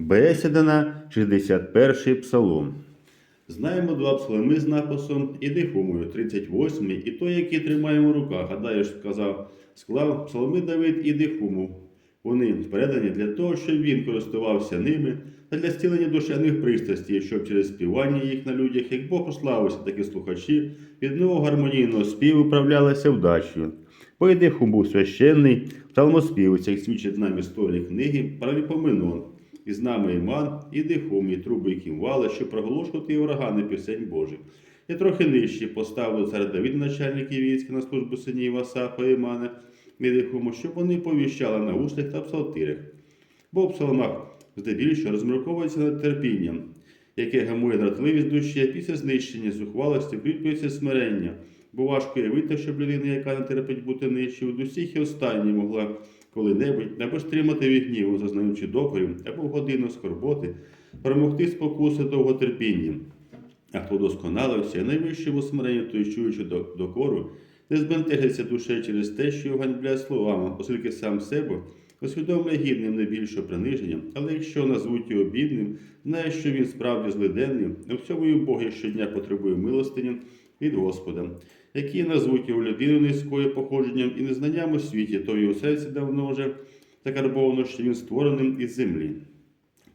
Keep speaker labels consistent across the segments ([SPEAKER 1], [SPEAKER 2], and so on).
[SPEAKER 1] Бесіда на 61-й псалом. Знаємо два псалми з написом «Іди хумою» 38 і той, який тримаємо в руках. Гадаєш, сказав, склав псалми Давид «Іди хуму». Вони передані для того, щоб він користувався ними та для зцілення душевних пристрастей, щоб через співання їх на людях, як Бог прославився, так і слухачі, від нового гармонійного співу управлялися вдачею. Поїдихум був священний, псалмоспівець, як свідчить нам історії книги Параліпоменон. І з нами Іман, і дихум, і труби, і кімвали, щоб проголошувати урагани пісень Божих. І трохи нижче поставили цар Давид, начальники війська на службу синів Асафа і Імана, і дихому, щоб вони повіщали на услях та псалтирях. Бо в псалмах здебільшого розмірковується над терпінням, яке гамує дратливість душі, а після знищення зухвалості кріпується смирення, бо важко явити, щоб людина, яка не терпить бути нижчою, до всіх і останній могла коли-небудь або стримати від гніву, зазнаючи докорів, або в годину скорботи, перемогти спокуси довготерпінням. А хто досконалився, найвищому смиренні, той чуючи докору, не збентежиться душею через те, що його ганьбляє словами, оскільки сам себе усвідомлює гідним не більше приниження, але якщо назвуть його бідним, знає, що він справді злиденний, у всьому і Бог щодня потребує милостині від Господа, які назвуть його людиною низькою походженням і незнанням у світі, то в його серці давно вже закарбовано, що він створеним із землі.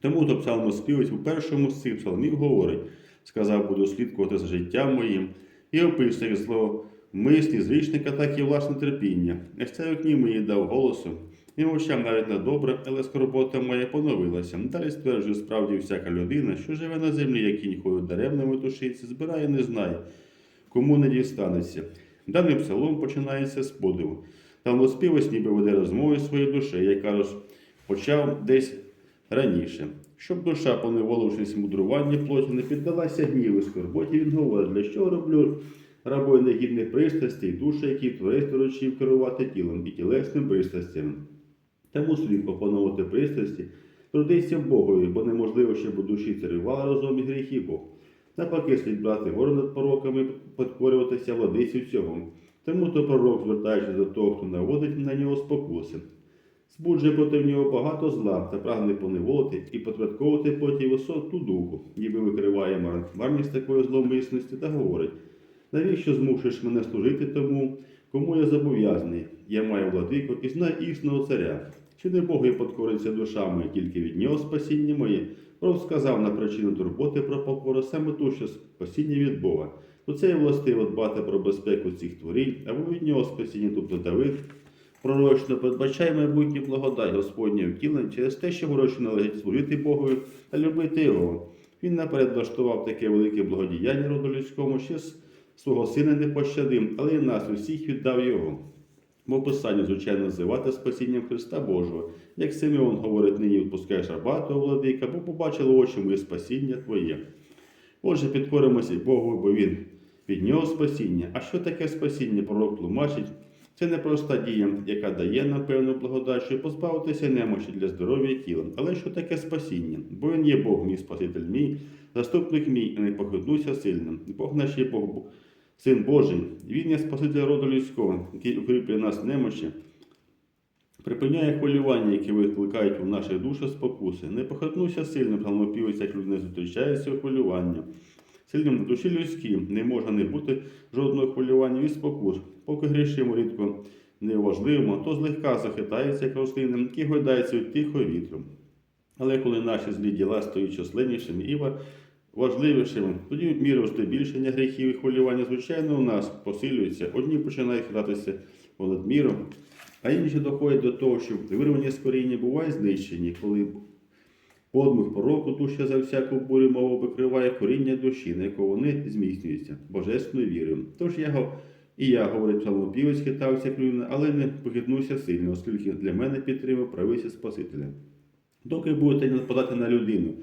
[SPEAKER 1] Тому то псалмоспівець у першому з цих псалмів говорить, сказав, буду слідкувати за життям моїм, і описує як зло мислі звичника, так і власне терпіння. Ось це вікні мені дав голосу, і мовчав навіть на добре, але скорбота моя поновилася. Далі стверджує справді всяка людина, що живе на землі, як кінь ходить даремно метушиться, збирає, не знає, кому не дістанеться. Даний псалом починається з подиву. Там оспівець ніби веде розмови своєї душі, яка розпочав десь раніше. Щоб душа, поневолившись мудрування плоті, не піддалася гніву скорботі, він говорить, для чого роблю рабою негідних пристрастей, душі, які творець доручив керувати тілом і тілесним пристрастям. Тому слід опановувати пристрасті, трудися Богові, бо неможливо, щоб у душі царювала разом і гріх і. Навпаки, слід брати гору над пороками, підкорюватися владиці всього. Тому то пророк, звертаючись до того, хто наводить на нього спокуси, збуджує проти нього багато зла та прагне поневолити і потвятковувати потім висоту духу, ніби викриває мар- марність такої зловмисності та говорить, навіщо змушуєш мене служити тому, кому я зобов'язаний? Я маю владику і знаю існого царя. Чи не Богу подкориться душа моя, тільки від нього спасіння моє? Сказав на причину турботи про покору саме ту, що спасіння від Бога. То це є властиво дбати про безпеку цих творінь, або від нього спасіння, тобто Давид, пророчно передбачає майбутню благодать Господня втілення через те, що гроші належить служити Богові та любити Його. Він наперед влаштував таке велике благодіяння роду людському, що свого сина не пощадив, але і нас усіх віддав Його. Бо Писання, звичайно, називати спасінням Христа Божого, як Симеон говорить, нині відпускаєш рабатого владика, бо побачили очі моє спасіння Твоє. Отже, підкоримося Богу, бо Він від нього спасіння. А що таке спасіння? Пророк тлумачить. Це не проста дія, яка дає нам певну благодать, щоб позбавитися немощі для здоров'я тіла. Але що таке спасіння? Бо він є Бог, мій Спаситель мій, заступник мій, і не похитнуся сильним. Бог наш є Бог, Син Божий, Він є Спаситель роду людського, який укріплює нас в припиняє хвилювання, які викликають у наших душах спокуси. Не похитнуся сильним, псалмопівець, як людина зустрічається у хвилювання. Сильним на душі людській не може не бути жодного хвилювання і спокус. Поки грішимо рідко неважливо, то злегка захитається як рослини, які гойдаються від тихого вітру. Але коли наші злі діла стають численнішими і ва- важливішими, тоді міра здебільшення гріхів і хвилювання, звичайно, у нас посилюється. Одні починають хитатися понад міром, а інші доходять до того, що вирвані з коріння бувають знищені, коли Подмих пороку душа за всяку бурю мову викриває коріння душі, на яку вони зміцнюються, божественною вірою. Тож я і я, говорить псалмопівець, хитався як але не похитнувся сильно, оскільки для мене підтримав правиця Спасителя. Доки будете нападати на людину,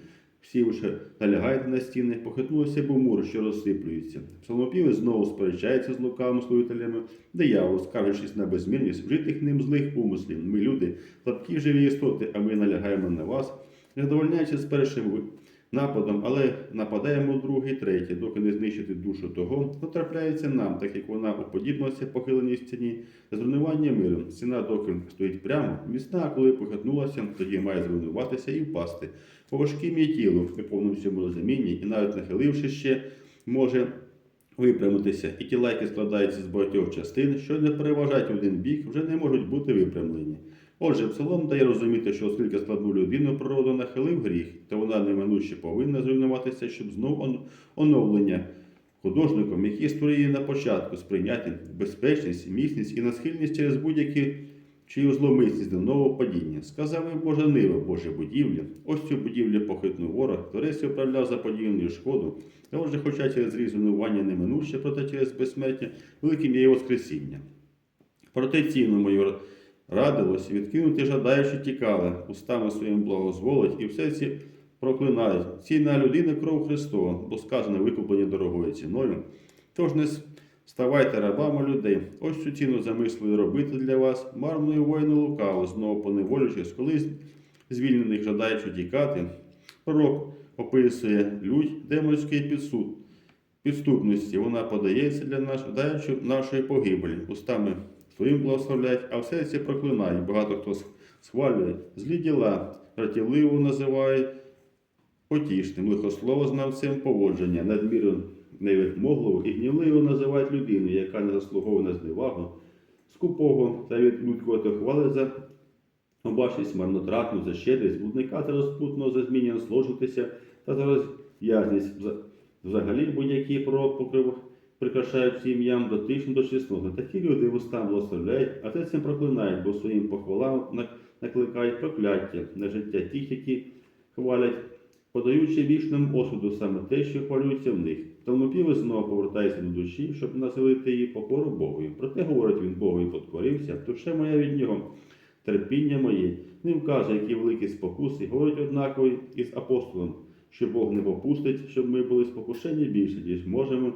[SPEAKER 1] всі вже налягають на стіни, похитнулися бо мур, що розсиплюється. Псалмопівець знову сперечається з лукавими служителями, диявол, скаржачись на безмірність, вжитих ним злих умислів. Ми люди, слабкі живі істоти, а ми налягаємо на вас, не задовольняючись першим нападом, але нападаємо другий, третій, доки не знищити душу того, хто трапляється нам, так як вона уподібнилася похиленій стіні, зруйнування миру. Стіна доки стоїть прямо, міцна, коли похитнулася, тоді має зруйнуватися і впасти. По важким її тілу, в повному всьому розумінні, і навіть нахиливши ще, може випрямитися, і тіла, які складаються з багатьох частин, що не переважають один бік, вже не можуть бути випрямлені. Отже, псалом дає розуміти, що оскільки складну людину природу нахилив гріх, то вона неминуче повинна зруйнуватися, щоб знову оновлення художником, який створив її на початку, сприйняти безпечність, міцність і насхильність через будь-які чию зломисність до нового падіння. Сказав і Боже нива, Боже будівля. Ось цю будівлю похитнув ворог, Творець управляв заподіяною шкоду. Та отже, хоча через різ руйнування неминуще, проте через безсмертя, великим є Воскресіння. Проте ціну мою радилось, відкинути жадаючи тікали, устами своїм благозволить, і все ці проклинають. Ціна людини кров Христова, бо сказано викуплення дорогою ціною. Тож не ставайте рабами людей. Ось цю ціну замислили робити для вас, марною воїну лукаву, знову поневолюючись, колись звільнених жадаючи тікати. Пророк описує лють демонської підсуд, підступності. Вона подається для нас, даючи нашої погибелі. Устами своїм благословляють, а в серці проклинають. Багато хто схвалює злі діла, ратівливо називають потішним, лихослово знавцем поводження, надміру невідмогливо і гнівливо називають людину, яка не заслуговує на зневагу, скупого та від людського то хвалить за обачність марнотратну, за щедрість, блудника та розпутного за зміння сложитися та за роз'язність. Взагалі будь-який пророк прикрашають всім ім'ям дотичним до чесного. Такі люди вустам благословляють, а те цим проклинають, бо своїм похвалам накликають прокляття на життя тих, які хвалять, подаючи вічним осуду саме те, що хвалюється в них. Талмопіви знову повертається до душі, щоб населити її покору Богові. Проте говорить він Богові подкорився, душе моя від нього, терпіння моє. Ним каже, які великі спокуси, говорить однаково із апостолом, що Бог не попустить, щоб ми були спокушені більше, ніж можемо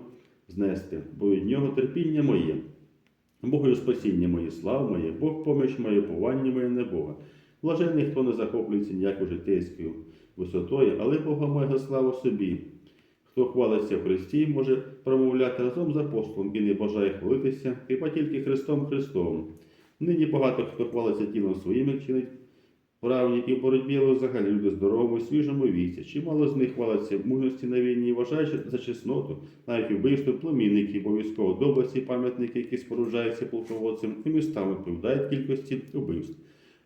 [SPEAKER 1] знести, бо від нього терпіння моє. Богою спасіння моє, слава моє, Бог поміч моє, повання моє не Бога. Блажений, хто не захоплюється ніякою житейською висотою, але Бога має славу собі. Хто хвалиться в Христі, може промовляти разом з апостолом і не бажає хвалитися, хіба тільки Христом Христовим. Нині багато хто хвалиться тілом своїм, як чинить правні, і в боротьбі але взагалі люди здоровому, свіжому віці. Чимало з них хвалиться в мужності на війні, вважаючи за чесноту, навіть вбивство племінники, обов'язково доблесті пам'ятники, які споружаються полководцем, і містами відповідають кількості вбивств.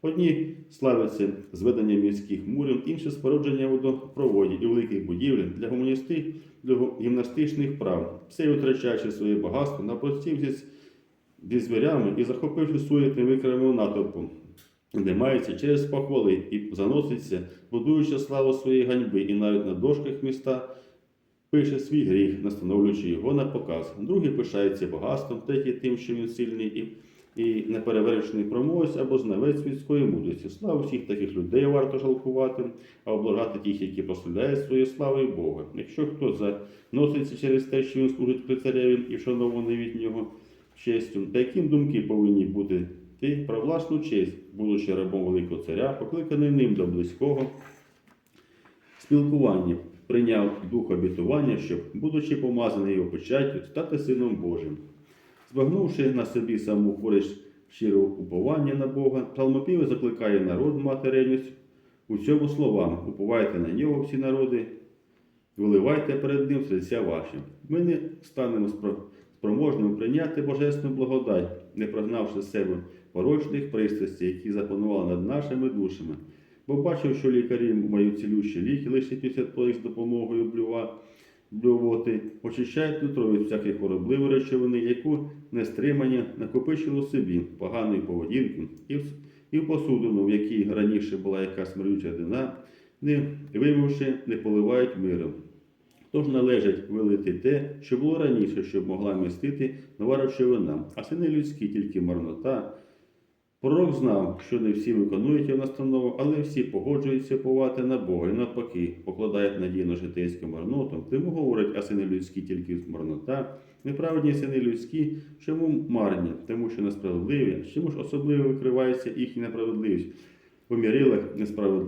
[SPEAKER 1] Одні славляться зведенням міських мурів, інші спорудження водопроводів і великих будівель для гуманісти, для гімнастичних прав, все витрачаючи своє багатство на простів зі, звірями і захопивши суєтним викремим натовпом, де мається через похвали і заноситься, будуючи славу своєї ганьби, і навіть на дошках міста пише свій гріх, настановлюючи його на показ. Другий пишається багатством, третій тим, що він сильний і, і неперевершений промовець або знавець людської мудрості. Славу всіх таких людей варто жалкувати, а облагати тих, які прославляють своєю славою Бога. Якщо хто заноситься через те, що він служить при цареві і вшанований від нього честю, та яким думки повинні бути ти про власну честь, будучи рабом великого царя, покликаний ним до близького спілкування, прийняв дух обітування, щоб, будучи помазаний його печаттю, стати сином Божим. Збагнувши на собі саму користь щирого уповання на Бога, псалмопіви закликає народ мати ревність у цьому словам: уповайте на нього всі народи, виливайте перед ним серця ваші. Ми не станемо спроможними прийняти божественну благодать, не прогнавши з себе порочних пристрастей, які запанували над нашими душами. Бо бачив, що лікарі мають цілющі ліки лише після того, з допомогою блюва, блювоти, очищають нутро від всяких хворобливої речовини, яку нестримання накопичило собі поганої поведінки, і в, посудину, в якій раніше була якась смердюча дина, не вимивши, не поливають миром. Тож належить вилити те, що було раніше, щоб могла містити нова речовина, а сини людські тільки марнота. Пророк знав, що не всі виконують його настанову, але всі погоджуються повати на Бога і навпаки, покладають надію на житейську марноту, тому говорять, а сини людські тільки марнота, неправедні сини людські, чому марні, тому що несправедливі, чому ж особливо викривається їхня неправедливість? У мірилах несправед...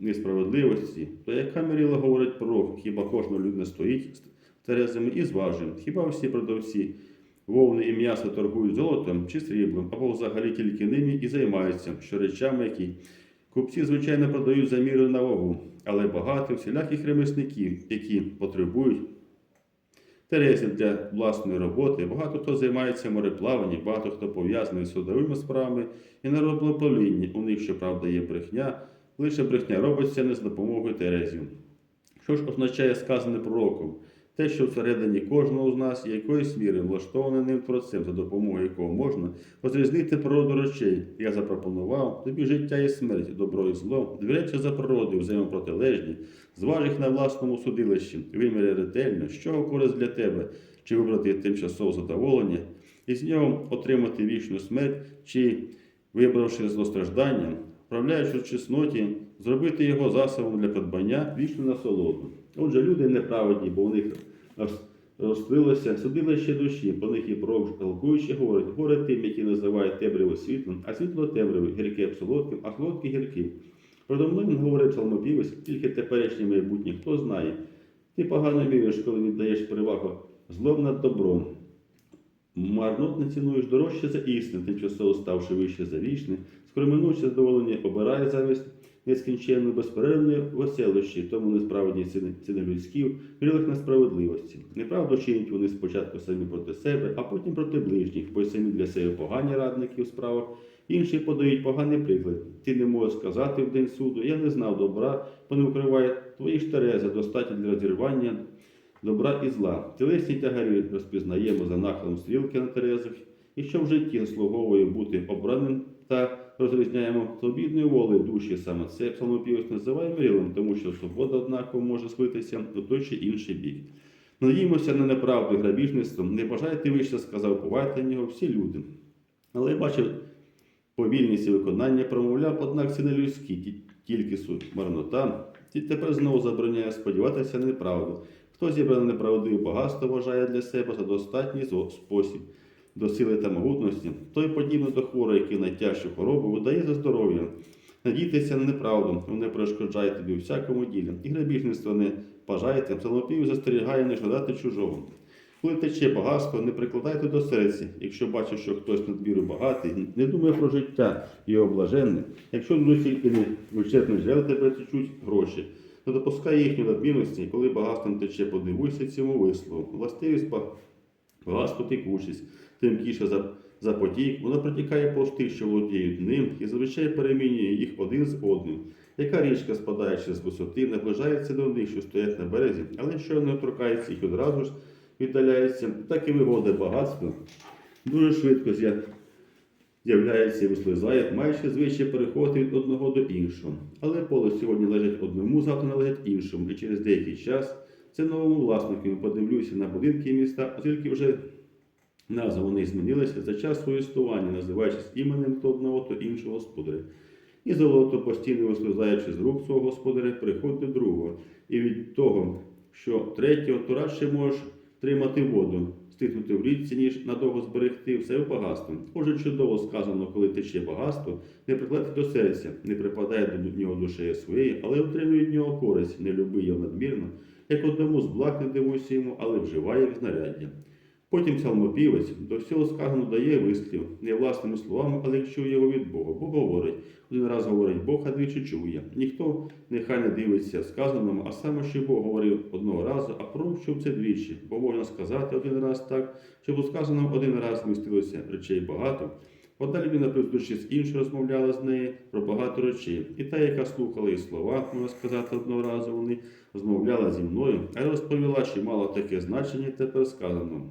[SPEAKER 1] несправедливості, то яка міріла говорить пророк, хіба кожна людина стоїть з терезами і зважує, хіба всі продавці вовни і м'ясо торгують золотом чи сріблом, або взагалі тільки ними і займаються, що речами, які купці, звичайно, продають за мірою на вагу, але багато всіляких ремісників, які потребують терезів для власної роботи, багато хто займається мореплаванням, багато хто пов'язаний з судовими справами і народополінні. У них, щоправда, є брехня, лише брехня робиться не з допомогою терезів. Що ж означає сказане пророком? Те, що всередині кожного з нас є якоюсь міри влаштований ним творцем, за допомогою якого можна розрізнити природу речей. Я запропонував тобі життя і смерть, добро і зло, дві речі за природою взаємопротилежні, зваж їх на власному судилищі, виміряй ретельно, що користь для тебе, чи вибрати тимчасове задоволення, і з нього отримати вічну смерть, чи, вибравши злостраждання, вправляючи в чесноті, зробити його засобом для придбання вічну насолоду. Отже, люди неправедні, бо у них роз- розкрилося судилище душі, по них і пророк жалкуючи говорить, горе тим, які називають темряву світлом, а світло темряву, гірке солодким, а солодке гірким. Продо мною говорить псалмопівець, тільки теперішнє майбутнє, хто знає. Ти погано віриш, коли віддаєш перевагу злом над добром. Марнотно цінуєш дорожче за істину, тимчасово ставши вище за вічне, скороминуче задоволення обирає замість нескінченної безперервної веселощі, тому несправедні ціни, ціни людські в грілих несправедливості. Неправду чинять вони спочатку самі проти себе, а потім проти ближніх, бо й самі для себе погані радники у справах, інші подають поганий приклад. Ти не можеш сказати в день суду, я не знав добра, бо не укриває твої ж терези достатньо для розірвання добра і зла. Тілесні тягарі розпізнаємо за нахилом стрілки на терезах, і що в житті заслуговує бути обраним та розрізняємо свобідною волею душі саме це псалмопівець називає мирилом, тому що свобода однаково може слитися у той чи інший бік. Надіємося на неправду грабіжництво, не бажайте вище, сказав, повайте на нього всі люди. Але бачив повільність і виконання, промовляв, однак це не людські, тільки суть марнота. І тепер знову забороняє сподіватися на неправду. Хто зібране неправдиве багатство вважає для себе за достатній спосіб до сили та могутності, той подібно до хворого, який найтяжчу хворобу видає за здоров'я. Надійтеся на неправду, не перешкоджає тобі всякому ділі. І грабіжництво не бажаєте, псалмопів застерігає не жадати чужого. Коли тече багатство, не прикладайте до серця. Якщо бачиш, що хтось надміру багатий, не думай про життя і облаженне. Якщо душі і не вичерпно джерел тебе течуть гроші, то допускай їхню надмірності, коли багатством тече, подивуйся цьому вислову. Властивість ба- багатство текучість, тим тіше за, за потік, воно протікає по тих, що володіють ним, і зазвичай перемінює їх один з одним. Яка річка, спадаючи з висоти, наближається до них, що стоять на березі, але що не торкається їх одразу ж віддаляється, так і вигоди багатства дуже швидко з'я- з'являється і вислизає, маючи звичай переходити від одного до іншого. Але поле сьогодні лежить одному, завтра належить іншому, і через деякий час це новому власнику подивлюся на будинки міста, оскільки вже назва вони змінилися за час свого існування, називаючись іменем то одного, то іншого господаря. І золото, постійно вислизаючи з рук свого господаря, приходить до другого. І від того, що третього, то радше можеш тримати воду, стихнути в річці, ніж надовго зберегти все в багатство. Отже, чудово сказано, коли тече багатство, не прикладайте до серця, не припадає до нього душею своєї, але отримує від нього користь, не люби його надмірно, як одному з благ не дивуйся йому, але вживає в знаряддя. Потім псалмопівець до всього сказано дає вислів, не власними словами, але чує його від Бога. Бог говорить. Один раз говорить Бог, а двічі чує. Ніхто нехай не дивиться сказаному, а саме, що Бог говорив одного разу, а пророк чув це двічі. Бо можна сказати один раз так, щоб у сказаному один раз містилося речей багато. Він наприклад, душі з іншою розмовляла з нею про багато речей. І та, яка слухала її слова, можна сказати, одного разу вони розмовляла зі мною, а розповіла, що мало таке значення тепер сказано.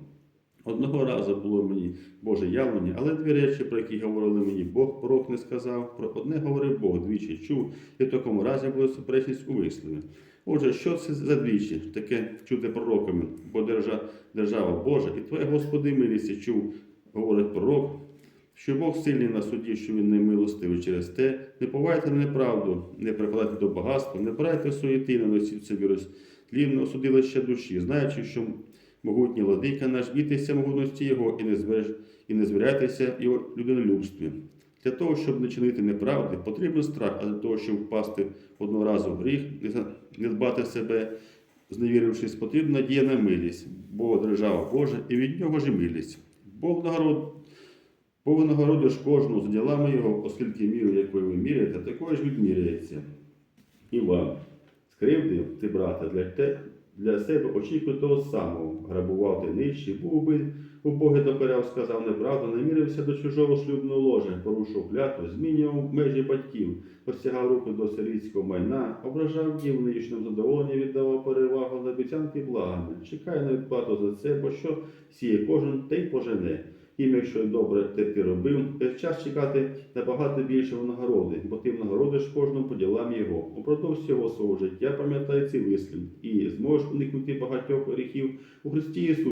[SPEAKER 1] Одного разу було мені Боже явлення, але дві речі, про які говорили мені Бог, пророк не сказав. Про одне говорив Бог, двічі чув, і в такому разі була суперечність у вислові. Отже, що це за двічі? Таке чути пророками, бо держа, держава Божа, і твоє Господи милість чув, говорить пророк, що Бог сильний на суді, що він не милостивий через те, не повайте неправду, не прикладайте до багатства, не брайте суєти, не носіть собі розтлінного судилища душі, знаючи, що могутній владика наш, бійтеся могутності Його і не, звер... і не звіряйтеся Його людинолюбстві. Для того, щоб не чинити неправди, потрібен страх, а для того, щоб впасти одного разу в гріх, не дбати себе, зневірившись, потрібна надія на милість, бо держава Божа і від нього ж милість. Бог нагород, Бог нагородиш кожного за ділами його, оскільки міру, якою ви міряєте, такою ж відміряється. І вам. Скривдив ти, брата, для, те, для себе очікує того самого. Грабував ти нижче, був би убогий докоряв, сказав неправду, намірився до чужого шлюбного ложа, порушив клятву, змінював межі батьків, простягав руку до сирійського майна, ображав дів нинішнім задоволення, віддавав перевагу на обіцянки благами. Чекай на відплату за це, бо що сіє кожен, те й пожене. Тим, якщо добре те ти робив, є час чекати набагато більшого нагороди, бо ти нагородиш кожному по ділам його. Упродовж цього свого життя пам'ятай ці вислів і зможеш уникнути багатьох гріхів у Христі Ісусі.